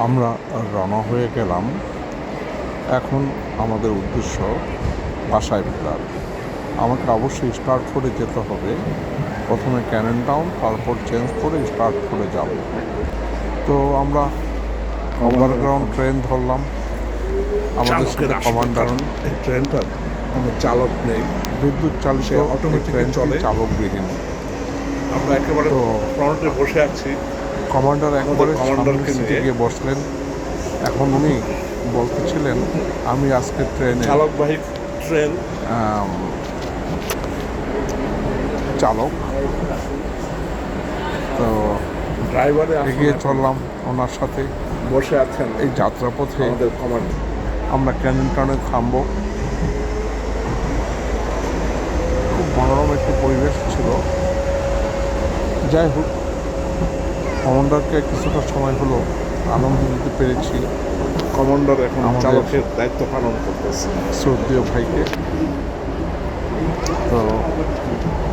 আমরা রওনা হয়ে গেলাম। এখন আমাদের উদ্দেশ্য বাসায় ফেরার। আমাকে অবশ্যই স্টার্ট করে যেতে হবে। প্রথমে ক্যানন টাউন তারপর চেঞ্জ করে স্টার্ট করে যাব। তো আমরা ওভারগ্রাউন্ড ট্রেন ধরলাম। আমাদের সাথে কমান্ডার ট্রেনটার কোনো চালক নেই। বিদ্যুৎ চালিত automatic ট্রেনটি চলে। চালকবিহীন? আমরা একেবারে ফ্রন্টে বসে আছি। কমান্ডার একবারে কমান্ডারকে গিয়ে বসলেন। এখন উনি বলতেছিলেন আমি আজকে ট্রেনে চালকবাহী ট্রেন। চালক। তো ড্রাইভারে এগিয়ে চললাম ওনার সাথে। বসে আছেন এই যাত্রাপথে আমাদের আমরা ক্যানিং টাউনে থামবো। খুব মনোরম একটি পরিবেশ ছিল। যাই হোক কমান্ডারকে কিছুটা সময় হলো আনন্দ দিতে পেরেছি। কমান্ডার এখন চালকের দায়িত্ব পালন করতেছে। শ্রদ্ধেয় ভাইকে। তো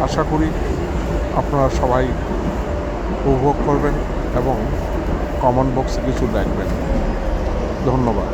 আশা করি আপনারা সবাই উপভোগ করবেন এবং কমন বক্সে কিছু দেখবেন। ধন্যবাদ।